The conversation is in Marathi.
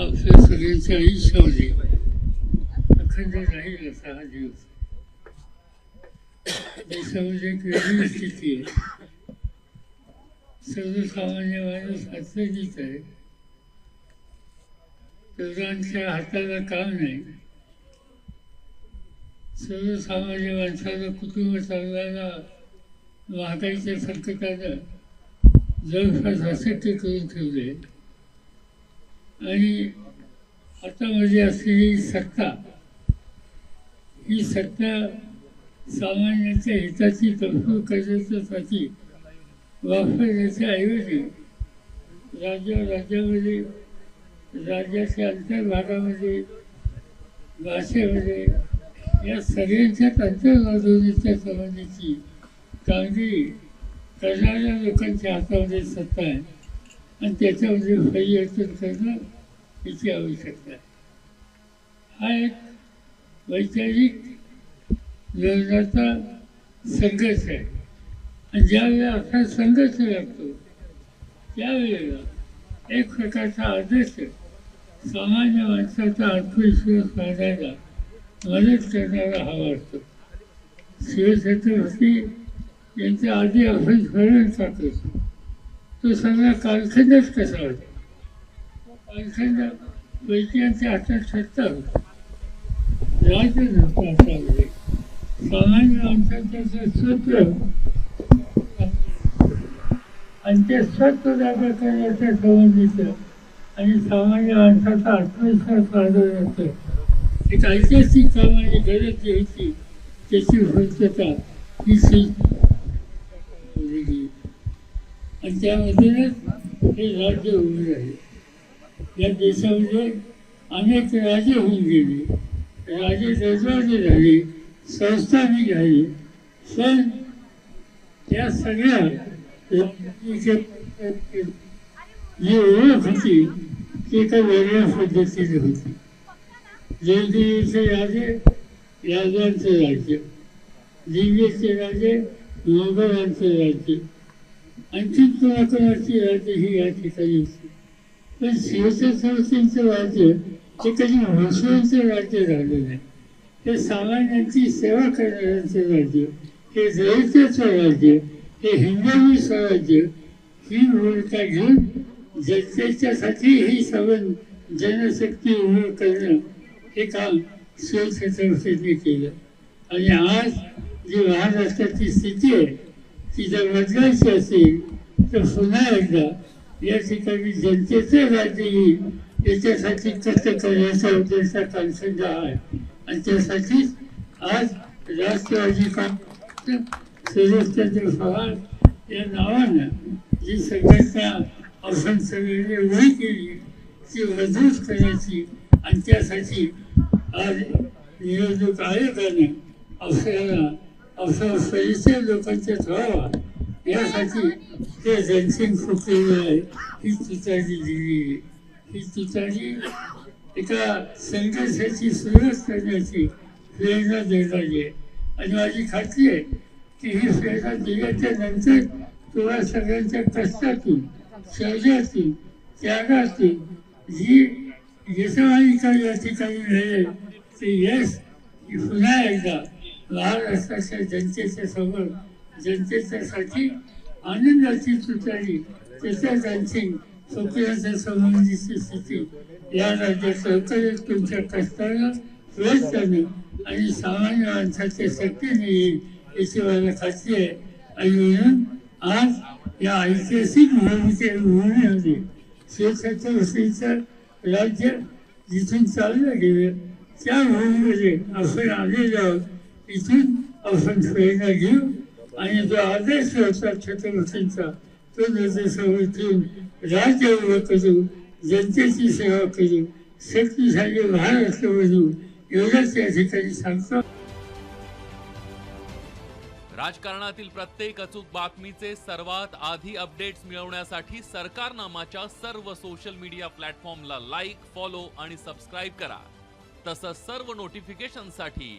आपल्या सगळ्यांच्या आयुष्यामध्ये अखंड राहील असा हा दिवस. देशामध्ये एक वेगळी स्थिती आहे. सर्वसामान्य माणूस अडचणीत आहे. तरुणांच्या हाताला काम नाही. सर्वसामान्य माणसाला कुटुंब चालवायला महागाईच्या संकटानं जवळपास अशक्य करून ठेवले आणि आतामध्ये असलेली सत्ता ही सत्ता सामान्यांच्या हिताची तरतूद करण्यासाठी वापरण्याच्या ऐवजी राज्य राज्यामध्ये राज्याच्या अंतर्भागामध्ये भाषेमध्ये या सगळ्यांच्याच अंतर्वादवण्याच्या संबंधीची कामगिरी करणाऱ्या लोकांच्या हातामध्ये सत्ता आहे. आणि त्याच्यामध्ये परिवर्तन करणं याची आवश्यकता हा एक वैचारिक धोरणाचा संघर्ष आहे. आणि ज्यावेळेला असा संघर्ष लागतो त्यावेळेला एक प्रकारचा आदर्श सामान्य माणसाचा आत्मविश्वास वाढायला मदत करणारा हवा असतो. शिवछत्रपती यांच्या आधी आपण स्मरण टाकतो तो सगळा कालखंडच कसा होता? कालखंड पैकीयांच्या हातात सत्ता होती. राज्य नसतं हातामध्ये सामान्य माणसांचं सूत्र आणि ते स्वतः जागा करण्याचं संबंधीचं आणि सामान्य माणसाचा आत्मविश्वास वाढवण्याचं एक ऐतिहासिक कामाची गरज जी होती त्याची पूर्तता ही सी आणि त्यामधूनच हे राज्य उभे राहिले या देशामध्ये अनेक राजे होऊन गेले. राजे दरवाजे झाले संस्था निघाली पण त्या सगळ्या जी ओळख होती ती एका वेगळ्या पद्धतीने होती. जयदेवीचे राजे यादवांचे राज्य दिल्लीचे राजे मोगलांचे राज्य आणखी कोणाकोणाची राज्य ही या ठिकाणी होती पण शिवछत्रपतींचं राज्य हे कधी महसूलचं राज्य झालेलं नाही हे सामान्यांची सेवा करणाऱ्यांचं राज्य हे दलिताचं राज्य हे हिंदवी स्वराज्य ही भूमिका घेऊन जनतेच्यासाठी ही सवन जनशक्ती उभं करणं हे काम शिवछत्रपतींनी केलं. आणि आज जी महाराष्ट्राची स्थिती आहे ती जर बदलायची असेल तर पुन्हा एकदा या ठिकाणी जनतेचं राज्य येईल याच्यासाठी कष्ट करण्याचा उद्देशा कालसंघ आहे आणि त्यासाठीच आज राष्ट्रवादी काँग्रेस सुरेशचंद्र पवार या नावानं जी संघटना आपण सगळ्यांनी उभी केली ती मजबूत करायची आणि त्यासाठी आज निवडणूक आयोगानं आपल्याला असं परिचय लोकांच्या व्हावा यासाठी ते रणसिंग फुकलेलं आहे ही तुतारी दिली ही तुतारी एका संघर्षाची सुरुवात करण्याची प्रेरणा देणारी आहे आणि माझी खात्री आहे की ही प्रेरणा दिल्याच्या नंतर तुला सगळ्यांच्या कष्टातून शौर्यातून त्यागातून जी यशमालिका या ठिकाणी मिळेल ते यश पुन्हा एकदा महाराष्ट्राच्या जनतेच्या समोर जनतेच्यासाठी आनंदाची तुतारी त्याच्या रणसिंग फुकल्याच्या संबंधीची स्थिती. या राज्यात लवकरच तुमच्या कष्टानं व्यवस्थाने आणि सामान्य माणसाच्या शक्तीने येईल याची मला खात्री आहे. आणि म्हणून आज या ऐतिहासिक भूमिके भूमीमध्ये शिवछत्रपतीचं राज्य जिथून चाललं गेलं त्या भूमीमध्ये आपण आलेलो आहोत. इथे आपण प्रेरणा घेऊ. आणि जो आदेश होता छत्रपतींचा तो निर्देशावर ठेवून राज्य उभं करू जनतेची सेवा करू शक्तिशाली महाराष्ट्र बनू एवढंच या ठिकाणी सांगतो. राजकारणातील प्रत्येक अचूक बातमीचे सर्वात आधी अपडेट्स मिळवण्यासाठी सरकारनामाच्या सर्व सोशल मीडिया प्लॅटफॉर्मला लाईक फॉलो आणि सबस्क्राईब करा. तसंच सर्व नोटिफिकेशनसाठी